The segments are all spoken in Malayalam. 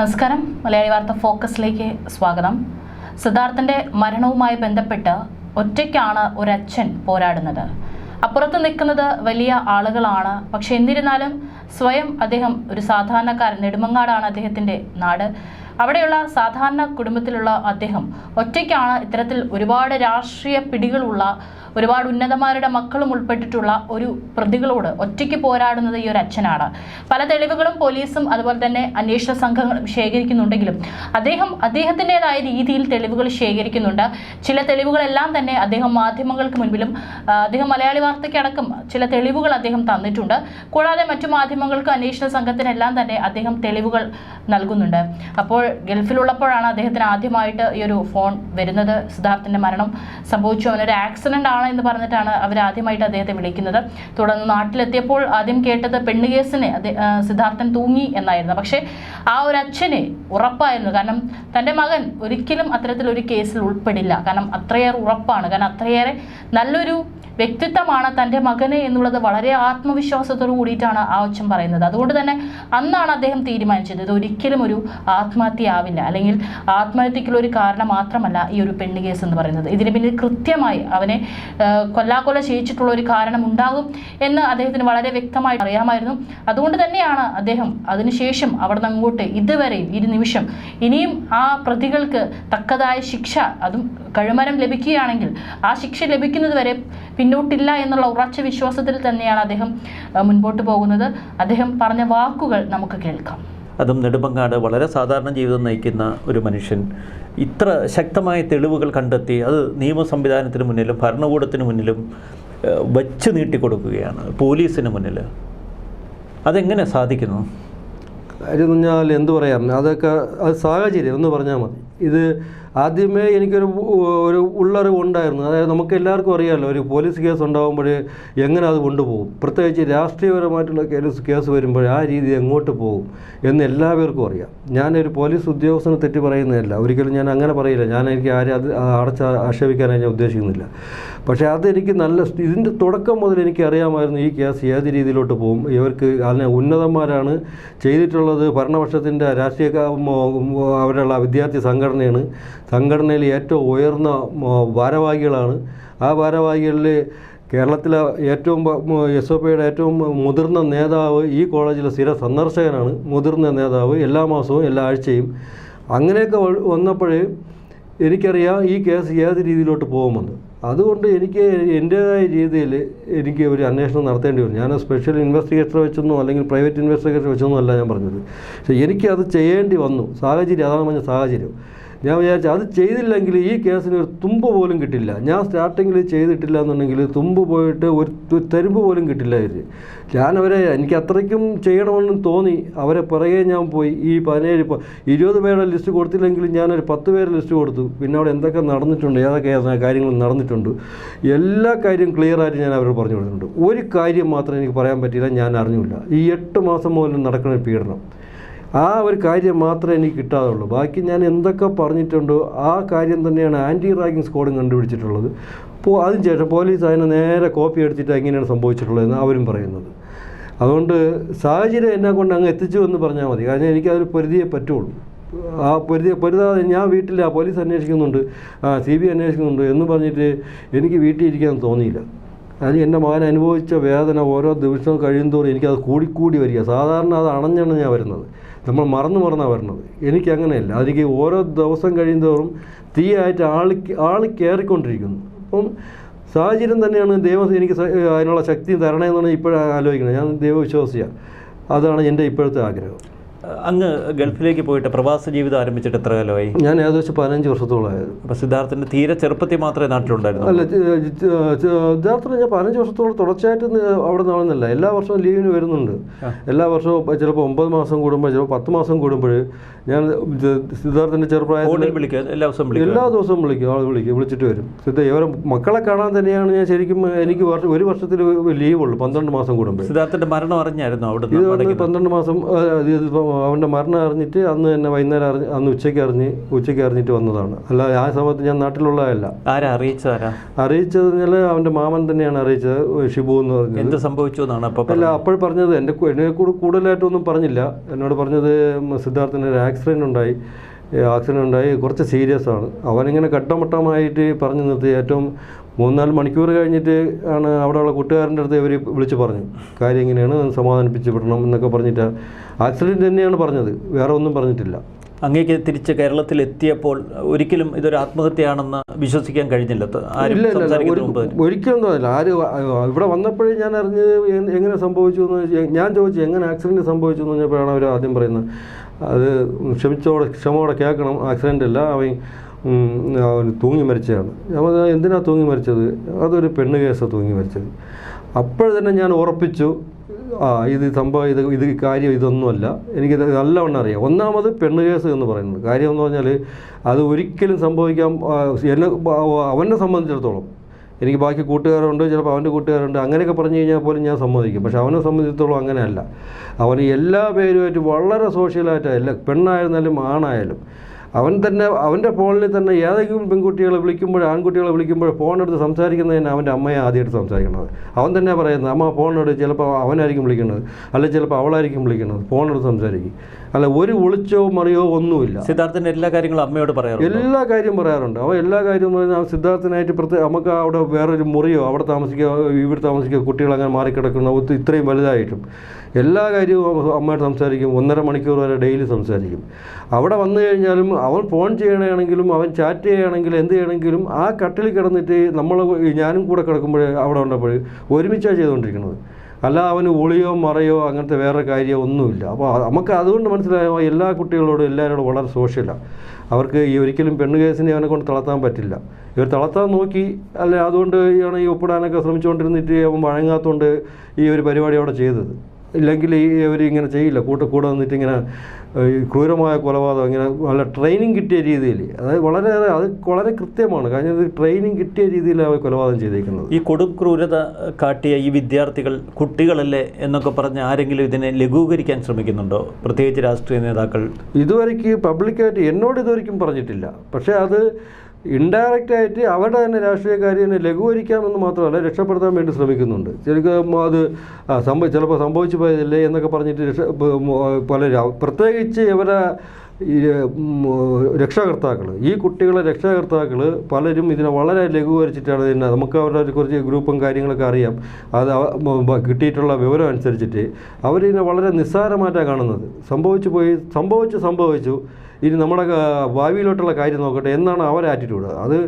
നമസ്കാരം. മലയാളി വാർത്ത ഫോക്കസിലേക്ക് സ്വാഗതം. സിദ്ധാർത്ഥന്റെ മരണവുമായി ബന്ധപ്പെട്ട് ഒറ്റയ്ക്കാണ് ഒരച്ഛൻ പോരാടുന്നത്. അപ്പുറത്ത് നിൽക്കുന്നത് വലിയ ആളുകളാണ്. പക്ഷെ എന്നിരുന്നാലും സ്വയം അദ്ദേഹം ഒരു സാധാരണക്കാരൻ നെടുമങ്ങാടാണ് അദ്ദേഹത്തിന്റെ നാട്. അവിടെയുള്ള സാധാരണ കുടുംബത്തിലുള്ള അദ്ദേഹം ഒറ്റയ്ക്കാണ് ഇത്തരത്തിൽ ഒരുപാട് രാഷ്ട്രീയ പിടികളുള്ള ഒരുപാട് ഉന്നതമാരുടെ മക്കളും ഉൾപ്പെട്ടിട്ടുള്ള ഒരു പ്രതികളോട് ഒറ്റയ്ക്ക് പോരാടുന്നത് ഈ ഒരു അച്ഛനാണ്. പല തെളിവുകളും പോലീസും അതുപോലെ തന്നെ അന്വേഷണ സംഘങ്ങളും ശേഖരിക്കുന്നുണ്ടെങ്കിലും അദ്ദേഹം അദ്ദേഹത്തിന്റെതായ രീതിയിൽ തെളിവുകൾ ശേഖരിക്കുന്നുണ്ട്. ചില തെളിവുകളെല്ലാം തന്നെ അദ്ദേഹം മാധ്യമങ്ങൾക്ക് മുൻപിലും അദ്ദേഹം മലയാളി വാർത്തയ്ക്കടക്കം ചില തെളിവുകൾ അദ്ദേഹം തന്നിട്ടുണ്ട്. കൂടാതെ മറ്റു മാധ്യമങ്ങൾക്കും അന്വേഷണ സംഘത്തിനെല്ലാം തന്നെ അദ്ദേഹം തെളിവുകൾ നൽകുന്നുണ്ട്. അപ്പോൾ ഗൾഫിലുള്ളപ്പോഴാണ് അദ്ദേഹത്തിന് ആദ്യമായിട്ട് ഈ ഒരു ഫോൺ വരുന്നത്. സിദ്ധാർത്ഥിന്റെ മരണം സംഭവിച്ചു. അവനൊരു ആക്സിഡന്റ് ആണ് എന്ന് പറഞ്ഞിട്ടാണ് അവർ ആദ്യമായിട്ട് അദ്ദേഹത്തെ വിളിക്കുന്നത്. തുടർന്ന് നാട്ടിലെത്തിയപ്പോൾ ആദ്യം കേട്ടത് പെണ്ണ് കേസിന് അദ്ദേ- സിദ്ധാർത്ഥൻ തൂങ്ങി എന്നായിരുന്നു. പക്ഷേ ആ ഒരു അച്ഛന് ഉറപ്പായിരുന്നു. കാരണം തന്റെ മകൻ ഒരിക്കലും അത്തരത്തിലൊരു കേസിൽ ഉൾപ്പെടില്ല. കാരണം അത്രയേറെ ഉറപ്പാണ്. കാരണം അത്രയേറെ നല്ലൊരു വ്യക്തിത്വമാണ് തന്റെ മകന് എന്നുള്ളത് വളരെ ആത്മവിശ്വാസത്തോടു കൂടിയിട്ടാണ് ആ അച്ഛൻ പറയുന്നത്. അതുകൊണ്ട് തന്നെ അന്നാണ് അദ്ദേഹം തീരുമാനിച്ചത്. ഇത് ഒരിക്കലും ഒരു ആത്മഹത്യയാവില്ല. അല്ലെങ്കിൽ ആത്മഹത്യക്കുള്ള ഒരു കാരണം മാത്രമല്ല ഈ ഒരു പെണ്ണ് കേസ് എന്ന് പറയുന്നത്. ഇതിന് പിന്നിൽ കൃത്യമായി അവനെ കൊല്ലാക്കൊല ചെയ്യിച്ചിട്ടുള്ള ഒരു കാരണം ഉണ്ടാകും എന്ന് അദ്ദേഹത്തിന് വളരെ വ്യക്തമായി അറിയാമായിരുന്നു. അതുകൊണ്ട് തന്നെയാണ് അദ്ദേഹം അതിനുശേഷം അവിടെ നിന്ന് അങ്ങോട്ട് ഇതുവരെയും ഇരു നിമിഷം ഇനിയും ആ പ്രതികൾക്ക് തക്കതായ ശിക്ഷ അതും കഴുമരം ലഭിക്കുകയാണെങ്കിൽ ആ ശിക്ഷ ലഭിക്കുന്നത് വരെ പിന്നോട്ടില്ല എന്നുള്ള ഉറച്ച വിശ്വാസത്തിൽ തന്നെയാണ് അദ്ദേഹം മുൻപോട്ട് പോകുന്നത്. അദ്ദേഹം പറഞ്ഞ വാക്കുകൾ നമുക്ക് കേൾക്കാം. അതും നെടുമ്പങ്ങാട് വളരെ സാധാരണ ജീവിതം നയിക്കുന്ന ഒരു മനുഷ്യൻ. ഇത്ര ശക്തമായ തെളിവുകൾ കണ്ടെത്തി അത് നിയമ സംവിധാനത്തിന് മുന്നിലും ഭരണകൂടത്തിന് മുന്നിലും വച്ച് നീട്ടിക്കൊടുക്കുകയാണ് പോലീസിന് മുന്നിൽ. അതെങ്ങനെ സാധിക്കുന്നു? കാര്യം എന്ന് പറഞ്ഞാൽ എന്ത് പറയാം? അതൊക്കെ അത് സാഹചര്യം എന്ന് പറഞ്ഞാൽ മതി. ഇത് ആദ്യമേ എനിക്കൊരു ഒരു ഉള്ളറിവ് ഉണ്ടായിരുന്നു. അതായത് നമുക്ക് എല്ലാവർക്കും അറിയാമല്ലോ ഒരു പോലീസ് കേസ് ഉണ്ടാകുമ്പോൾ എങ്ങനെ അത് കൊണ്ടുപോകും? പ്രത്യേകിച്ച് രാഷ്ട്രീയപരമായിട്ടുള്ള കേസ് കേസ് വരുമ്പോൾ ആ രീതി എങ്ങോട്ട് പോകും എന്ന് എല്ലാവർക്കും അറിയാം. ഞാനൊരു പോലീസ് ഉദ്യോഗസ്ഥനെ തെറ്റി പറയുന്നതല്ല. ഒരിക്കലും ഞാൻ അങ്ങനെ പറയില്ല. ഞാൻ എനിക്ക് ആരും അത് അടച്ച ആക്ഷേപിക്കാനായി ഞാൻ ഉദ്ദേശിക്കുന്നില്ല. പക്ഷേ അതെനിക്ക് നല്ല ഇതിന്റെ തുടക്കം മുതൽ എനിക്ക് അറിയാമായിരുന്നു ഈ കേസ് ഏത് രീതിയിലോട്ട് പോകും. ഇവർക്ക് അതിനെ ഉന്നതന്മാരാണ് ചെയ്തിട്ടുള്ളത്. ഭരണപക്ഷത്തിന്റെ രാഷ്ട്രീയ അവരുള്ള വിദ്യാർത്ഥി സംഘടനയാണ്. സംഘടനയിൽ ഏറ്റവും ഉയർന്ന ഭാരവാഹികളാണ്. ആ ഭാരവാഹികളിൽ കേരളത്തിലെ ഏറ്റവും എസ് ഒ പിയുടെ ഏറ്റവും മുതിർന്ന നേതാവ് ഈ കോളേജിലെ സ്ഥിര സന്ദർശകനാണ്. മുതിർന്ന നേതാവ് എല്ലാ മാസവും എല്ലാ ആഴ്ചയും. അങ്ങനെയൊക്കെ വന്നപ്പോഴേ എനിക്കറിയാം ഈ കേസ് ഏത് രീതിയിലോട്ട് പോകുമെന്ന്. അതുകൊണ്ട് എനിക്ക് എന്റേതായ രീതിയിൽ എനിക്ക് ഒരു അന്വേഷണം നടത്തേണ്ടി വരും. ഞാൻ സ്പെഷ്യൽ ഇൻവെസ്റ്റിഗേറ്റർ വെച്ചൊന്നും അല്ലെങ്കിൽ പ്രൈവറ്റ് ഇൻവെസ്റ്റിഗേറ്റർ വെച്ചൊന്നും അല്ല ഞാൻ പറഞ്ഞത്. പക്ഷേ എനിക്കത് ചെയ്യേണ്ടി വന്നു. സാഹചര്യം അതാണ് പറഞ്ഞ സാഹചര്യം. ഞാൻ വിചാരിച്ചു അത് ചെയ്തില്ലെങ്കിൽ ഈ കേസിന് ഒരു തുമ്പ് പോലും കിട്ടില്ല. ഞാൻ സ്റ്റാർട്ടിങ്ങിൽ ചെയ്തിട്ടില്ല എന്നുണ്ടെങ്കിൽ തുമ്പ് പോയിട്ട് ഒരു തരുമ്പ് പോലും കിട്ടില്ലായിരുന്നു. ഞാനവരെ എനിക്ക് അത്രയ്ക്കും ചെയ്യണമെന്ന് തോന്നി. അവരെ പിറകെ ഞാൻ പോയി. ഈ പതിനേഴ് ഇപ്പോൾ ഇരുപത് പേരുടെ ലിസ്റ്റ് കൊടുത്തില്ലെങ്കിലും ഞാനൊരു പത്ത് പേരുടെ ലിസ്റ്റ് കൊടുത്തു. പിന്നെ അവിടെ എന്തൊക്കെ നടന്നിട്ടുണ്ട് ഏതൊക്കെ കാര്യങ്ങൾ നടന്നിട്ടുണ്ട് എല്ലാ കാര്യവും ക്ലിയറായിട്ട് ഞാൻ അവരോട് പറഞ്ഞു കൊടുത്തിട്ടുണ്ട്. ഒരു കാര്യം മാത്രം എനിക്ക് പറയാൻ പറ്റിയില്ല ഞാൻ അറിഞ്ഞില്ല. ഈ എട്ട് മാസം മുതൽ നടക്കുന്ന പീഡനം. ആ ഒരു കാര്യം മാത്രമേ എനിക്ക് കിട്ടാതുള്ളൂ. ബാക്കി ഞാൻ എന്തൊക്കെ പറഞ്ഞിട്ടുണ്ടോ ആ കാര്യം തന്നെയാണ് ആന്റി റാഗിങ് സ്ക്വാഡും കണ്ടുപിടിച്ചിട്ടുള്ളത്. അപ്പോൾ അതിനുശേഷം പോലീസ് അതിനെ നേരെ കോപ്പി എടുത്തിട്ട് എങ്ങനെയാണ് സംഭവിച്ചിട്ടുള്ളതെന്ന് അവരും പറയുന്നത്. അതുകൊണ്ട് സാഹചര്യം എന്നെ കൊണ്ട് അങ്ങ് എത്തിച്ചു എന്ന് പറഞ്ഞാൽ മതി. കാരണം എനിക്കതൊരു പരിധിയെ പറ്റുള്ളൂ. ആ പൊരുതി പൊരുതാതെ ഞാൻ വീട്ടിൽ ആ പോലീസ് അന്വേഷിക്കുന്നുണ്ട് ആ സി ബി അന്വേഷിക്കുന്നുണ്ട് എന്ന് പറഞ്ഞിട്ട് എനിക്ക് വീട്ടിൽ ഇരിക്കാൻ തോന്നിയില്ല. അത് എന്റെ മകൻ അനുഭവിച്ച വേദന ഓരോ ദിവസവും കഴിയുമോറും എനിക്കത് കൂടിക്കൂടി വരിക. സാധാരണ അത് അണഞ്ഞാണ് ഞാൻ വരുന്നത്. നമ്മൾ മറന്നു മറന്നാണ് എനിക്ക് എനിക്കങ്ങനെയല്ല. അതിലേക്ക് ഓരോ ദിവസം കഴിയുന്നതോറും തീയായിട്ട് ആൾ ആൾ കയറിക്കൊണ്ടിരിക്കുന്നു അപ്പം സാഹചര്യം തന്നെയാണ് ദൈവം എനിക്ക് അതിനുള്ള ശക്തി തരണമെന്നാണ് ഇപ്പോഴാണ് ആലോചിക്കുന്നത്. ഞാൻ ദൈവവിശ്വാസിയാണ്. അതാണ് എന്റെ ഇപ്പോഴത്തെ ആഗ്രഹം. അങ്ങ് ഗൾഫിലേക്ക് പോയിട്ട് പ്രവാസ ജീവിതം ആരംഭിച്ചിട്ട് എത്ര കാലമായി? ഞാൻ ഏകദേശം പതിനഞ്ച് വർഷത്തോളമായിരുന്നു അപ്പോൾ സിദ്ധാർത്ഥന്റെ തീരെ ചെറുപ്പത്തിൽ മാത്രമേ നാട്ടിലുണ്ടായിരുന്നു അല്ല യഥാർത്ഥത്തിൽ ഞാൻ പതിനഞ്ച് വർഷത്തോളം തുടർച്ചയായിട്ട് അവിടെ നടന്നില്ല എല്ലാ വർഷവും ലീവിന് വരുന്നുണ്ട്. എല്ലാ വർഷവും ചിലപ്പോൾ ഒമ്പത് മാസം കൂടുമ്പോൾ ചിലപ്പോൾ പത്ത് മാസം കൂടുമ്പോൾ ഞാൻ സിദ്ധാർത്ഥന്റെ സിദ്ധാർത്ഥിന്റെ ചെറുപ്രായത്തിൽ വിളിക്കുക എല്ലാ ദിവസവും വിളിക്കുക എല്ലാ ദിവസവും വിളിക്കും ആൾ വിളിക്കും വിളിച്ചിട്ട് വരും. സിദ്ധ ഇവരെ മക്കളെ കാണാൻ തന്നെയാണ് ഞാൻ ശരിക്കും എനിക്ക് ഒരു വർഷത്തിൽ ലീവ് ലീവുള്ളൂ പന്ത്രണ്ട് മാസം കൂടുമ്പോൾ സിദ്ധാർത്ഥന്റെ മരണം അറിഞ്ഞായിരുന്നു അവിടെ പന്ത്രണ്ട് മാസം അവന്റെ മരണം അറിഞ്ഞിട്ട് അന്ന് തന്നെ വൈകുന്നേരം അറിഞ്ഞ് അന്ന് ഉച്ചയ്ക്ക് അറിഞ്ഞ് ഉച്ചയ്ക്ക് അറിഞ്ഞിട്ട് വന്നതാണ്. അല്ല ആ സമയത്ത് ഞാൻ നാട്ടിലുള്ളതല്ല. ആരാ? അറിയിച്ചതാരാ അറിയിച്ചത് പറഞ്ഞാൽ അവന്റെ മാമൻ തന്നെയാണ് അറിയിച്ചത് ഷിബു എന്ന് പറഞ്ഞത്. എന്ത് സംഭവിച്ചു എന്നാണ് അപ്പോൾ അല്ല അപ്പോൾ പറഞ്ഞത് എന്റെ എന്നെ കൂടെ കൂടുതലായിട്ടൊന്നും പറഞ്ഞില്ല. എന്നോട് പറഞ്ഞത് സിദ്ധാർത്ഥിന് ഒരു ആക്സിഡന്റ് ഉണ്ടായി. ആക്സിഡന്റ് ഉണ്ടായി. കുറച്ച് സീരിയസ് ആണ്. അവനിങ്ങനെ ഘട്ടമട്ടമായിട്ട് പറഞ്ഞു നിർത്തി. ഏറ്റവും മൂന്നാൽ മണിക്കൂർ കഴിഞ്ഞിട്ട് ആണ് അവിടെയുള്ള കൂട്ടുകാരന്റെ അടുത്ത് ഇവർ വിളിച്ച് പറഞ്ഞു കാര്യം ഇങ്ങനെയാണ് സമാധാനിപ്പിച്ച് വിടണം എന്നൊക്കെ പറഞ്ഞിട്ട് ആക്സിഡന്റ് തന്നെയാണ് പറഞ്ഞത്. വേറെ ഒന്നും പറഞ്ഞിട്ടില്ല. അങ്ങേക്ക് തിരിച്ച് കേരളത്തിൽ എത്തിയപ്പോൾ ഒരിക്കലും ഇതൊരു ആത്മഹത്യയാണെന്ന് വിശ്വസിക്കാൻ കഴിഞ്ഞില്ല. ഒരിക്കലും തോന്നില്ല. ആര് ഇവിടെ വന്നപ്പോഴേ ഞാൻ അറിഞ്ഞത് എങ്ങനെ സംഭവിച്ചു എന്ന് ഞാൻ ചോദിച്ചു എങ്ങനെ ആക്സിഡന്റ് സംഭവിച്ചു എന്ന് പറഞ്ഞപ്പോഴാണ് അവർ ആദ്യം പറയുന്നത്. അത് ക്ഷമിച്ചോടെ ക്ഷമയോടെ കേൾക്കണം. ആക്സിഡന്റ് അല്ല. അവൻ അവൻ തൂങ്ങി മരിച്ചതാണ് നമ്മൾ എന്തിനാണ് എന്തിനാ തൂങ്ങി മരിച്ചത്? അതൊരു പെണ്ണ് കേസാണ് തൂങ്ങി മരിച്ചത്. അപ്പോൾ തന്നെ ഞാൻ ഉറപ്പിച്ചു ആ ഇത് സംഭവം ഇത് ഇത് കാര്യം ഇതൊന്നുമല്ല. എനിക്ക് നല്ലവണ്ണം അറിയാം. ഒന്നാമത് പെണ്ണ് കേസ് എന്ന് പറയുന്നത്. കാര്യം എന്ന് പറഞ്ഞാൽ അത് ഒരിക്കലും സംഭവിക്കാൻ എന്നെ അവനെ സംബന്ധിച്ചിടത്തോളം. എനിക്ക് ബാക്കി കൂട്ടുകാരുണ്ട് ചിലപ്പോൾ അവന്റെ കൂട്ടുകാരുണ്ട്. അങ്ങനെയൊക്കെ പറഞ്ഞു കഴിഞ്ഞാൽ പോലും ഞാൻ സമ്മതിക്കും. പക്ഷേ അവനെ സംബന്ധിച്ചിടത്തോളം അങ്ങനെയല്ല. അവന് എല്ലാ പേരുമായിട്ട് വളരെ സോഷ്യലായിട്ടാണ് എല്ലാ പെണ്ണായിരുന്നാലും ആണായാലും. അവൻ തന്നെ അവന്റെ ഫോണിൽ തന്നെ ഏതെങ്കിലും പെൺകുട്ടികളെ വിളിക്കുമ്പോൾ ആൺകുട്ടികളെ വിളിക്കുമ്പോൾ ഫോണെടുത്ത് സംസാരിക്കുന്നതിന് അവന്റെ അമ്മയെ ആദ്യമായിട്ട് സംസാരിക്കുന്നത് അവൻ തന്നെ പറയുന്നത് അമ്മ ഫോണെടുത്ത് ചിലപ്പോൾ അവനായിരിക്കും വിളിക്കുന്നത് അല്ലെങ്കിൽ ചിലപ്പോൾ അവളായിരിക്കും വിളിക്കുന്നത് ഫോണെടുത്ത് സംസാരിക്കും. അല്ല ഒരു ഒളിച്ചോ മറിയോ ഒന്നുമില്ല. സിദ്ധാർത്ഥന്റെ എല്ലാ കാര്യങ്ങളും അമ്മയോട് പറയാറുണ്ട്? എല്ലാ കാര്യവും പറയാറുണ്ട്. അവൻ എല്ലാ കാര്യവും പറഞ്ഞാൽ അവൻ സിദ്ധാർത്ഥനായിട്ട് പ്രത്യേക നമുക്ക് അവിടെ വേറൊരു മുറിയോ അവിടെ താമസിക്കുക ഇവിടെ താമസിക്കുക കുട്ടികൾ അങ്ങനെ മാറിക്കിടക്കുന്ന ഇത്രയും വലുതായിട്ടും എല്ലാ കാര്യവും അമ്മയോട് സംസാരിക്കും. ഒന്നര മണിക്കൂർ വരെ ഡെയിലി സംസാരിക്കും. അവിടെ വന്നു കഴിഞ്ഞാലും അവൻ ഫോൺ ചെയ്യണമെങ്കിലും അവൻ ചാറ്റ് ചെയ്യണമെങ്കിലും എന്ത് ചെയ്യണമെങ്കിലും ആ കട്ടിൽ കിടന്നിട്ട് നമ്മൾ ഞാനും കൂടെ കിടക്കുമ്പോൾ അവിടെ ഉണ്ടപ്പോൾ ഒരുമിച്ചാണ് ചെയ്തുകൊണ്ടിരിക്കുന്നത്. അല്ല അവന് ഒളിയോ മറയോ അങ്ങനത്തെ വേറെ കാര്യമോ ഒന്നുമില്ല. അപ്പോൾ നമുക്ക് അതുകൊണ്ട് മനസ്സിലായോ എല്ലാ കുട്ടികളോടും എല്ലാവരോടും വളരെ സോഷ്യലാണ് അവർക്ക് ഈ ഒരിക്കലും പെണ്ണ് കേസിനെ അവനെ കൊണ്ട് തളർത്താൻ പറ്റില്ല. ഇവർ തളർത്താൻ നോക്കി അല്ലെ അതുകൊണ്ട് ഈ ഒപ്പിടാനൊക്കെ ശ്രമിച്ചുകൊണ്ടിരുന്നിട്ട് അവൻ വഴങ്ങാത്തതുകൊണ്ട് ഈ ഒരു പരിപാടി അവിടെ ചെയ്തത്. ഇല്ലെങ്കിൽ ഈ ഇവർ ഇങ്ങനെ ചെയ്യില്ല. കൂട്ട കൂടെ നിന്നിട്ട് ഇങ്ങനെ ഈ ക്രൂരമായ കൊലപാതകം ഇങ്ങനെ നല്ല ട്രെയിനിങ് കിട്ടിയ രീതിയിൽ. അതായത് വളരെയേറെ അത് വളരെ കൃത്യമാണ്. കാരണം ഇത് ട്രെയിനിങ് കിട്ടിയ രീതിയിലാണ് അവർ കൊലപാതകം ചെയ്തേക്കുന്നത്. ഈ കൊടും ക്രൂരത കാട്ടിയ ഈ വിദ്യാർത്ഥികൾ കുട്ടികളല്ലേ എന്നൊക്കെ പറഞ്ഞ് ആരെങ്കിലും ഇതിനെ ലഘൂകരിക്കാൻ ശ്രമിക്കുന്നുണ്ടോ? പ്രത്യേകിച്ച് രാഷ്ട്രീയ നേതാക്കൾ? ഇതുവരയ്ക്ക് പബ്ലിക്കായിട്ട് എന്നോട് ഇതുവരെയ്ക്കും പറഞ്ഞിട്ടില്ല. പക്ഷേ അത് ഇൻഡയറക്റ്റ് ആയിട്ട് അവരുടെ തന്നെ രാഷ്ട്രീയക്കാരിയെ ലഘൂകരിക്കാമെന്ന് മാത്രമല്ല രക്ഷപ്പെടുത്താൻ വേണ്ടി ശ്രമിക്കുന്നുണ്ട്. ശരിക്കും അത് സംഭവ ചിലപ്പോൾ സംഭവിച്ചു പോയതില്ലേ എന്നൊക്കെ പറഞ്ഞിട്ട് രക്ഷ പല പ്രത്യേകിച്ച് ഇവരെ ഈ ഉം, ഈ കുട്ടികളെ രക്ഷാകർത്താക്കൾ പലരും ഇതിനെ വളരെ ലഘൂകരിച്ചിട്ടാണ് ഇതിനെ നമുക്ക് അവരുടെ കുറച്ച് ഗ്രൂപ്പും കാര്യങ്ങളൊക്കെ അറിയാം. അത് കിട്ടിയിട്ടുള്ള വിവരം അനുസരിച്ചിട്ട് അവരിതിനെ വളരെ നിസ്സാരമായിട്ടാണ് കാണുന്നത്. സംഭവിച്ചു പോയി സംഭവിച്ചു സംഭവിച്ചു. ഇനി നമ്മുടെ ഭാവിയിലോട്ടുള്ള കാര്യം നോക്കട്ടെ. എന്നാണ് അവരെ ആറ്റിറ്റ്യൂഡ് അത്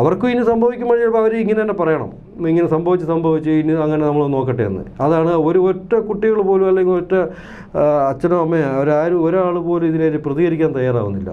അവർക്കും ഇനി സംഭവിക്കുമ്പോൾ ചിലപ്പോൾ അവർ ഇങ്ങനെ തന്നെ പറയണം. ഇങ്ങനെ സംഭവിച്ച് സംഭവിച്ച് ഇനി അങ്ങനെ നമ്മൾ നോക്കട്ടെ എന്ന്. അതാണ് ഒരു ഒറ്റ കുട്ടികൾ പോലും അല്ലെങ്കിൽ ഒറ്റ അച്ഛനോ അമ്മയോ അവരാരും ഒരാൾ പോലും ഇതിനെ പ്രതികരിക്കാൻ തയ്യാറാവുന്നില്ല.